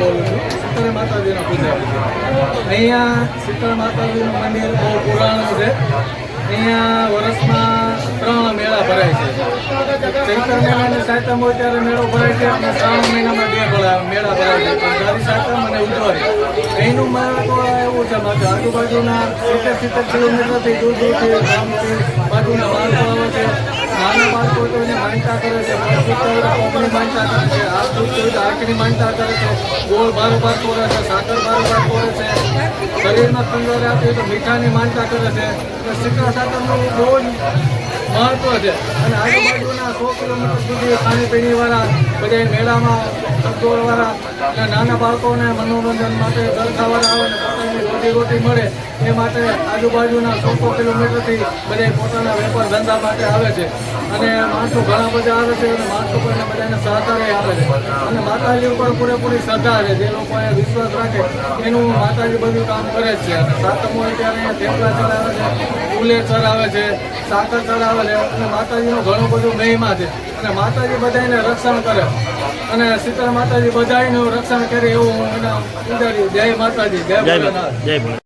બોલું છું. શીતળ માતાજીનો પૂજારી. છું અહીંયા શીતળ માતાજીનું મંદિર બહુ પુરાણું છે. અહીંયા વર્ષમાં ત્રણ મેળા ભરાય છે. ચૈત્ર મહિનાની સાતમ હોય ત્યારે મેળો ભરાય છે અને શ્રાવણ મહિનામાં બે મેળા ભરાય છે. ગારી સાતમ અને ઉજવારી. અહીંનું મહત્વ એવું છે માત્ર આજુબાજુના સિત્તેર સિત્તેર કિલોમીટરથી દૂર દૂરથી ગામથી બાજુના માણસો આવે છે. નાના બાળકો તો એને માનતા કરે છે. માનતા કરે છે માંડતા કરે છે, ગોળ બારોબાર તોડે છે, સાકર બારોબાર તોડે છે, શરીરમાં કંગોરે આપી તો મીઠાની માનતા કરે છે. તો શીતળા સાકરનું બહુ મહત્વ છે. અને આજુબાજુના સો કિલોમીટર સુધી ખાણીપીણી વાળા બધા મેળામાં સગવડ વાળા અને નાના બાળકોને મનોરંજન માટે દરખાવાળા આવે અને પોતાની રોજી રોટી મળે, એ માટે આજુબાજુના સો કિલોમીટરથી બધા પોતાના વેપાર ધંધા માટે આવે છે. અને માણસો ઘણા બધા આવે છે અને માણસો પણ બધાને સહકાર આપે છે. અને માતાજી ઉપર પૂરેપૂરી શ્રદ્ધા છે. જે લોકો અહીંયા વિશ્વાસ રાખે એનું માતાજી બધું કામ કરે છે. અને સાતમ હોય ત્યારે થેપલા ચડાવે છે ફૂલે ચડાવે છે સાકર ચડાવે છે. અને માતાજીનો ઘણો બધું મહિમા છે. અને માતાજી બધાને રક્ષણ કરે. અને શીતળ માતાજી બધાનું રક્ષણ કરે એવું હું એના પૂજારી જય માતાજી. જય ભોલેનાથ. જય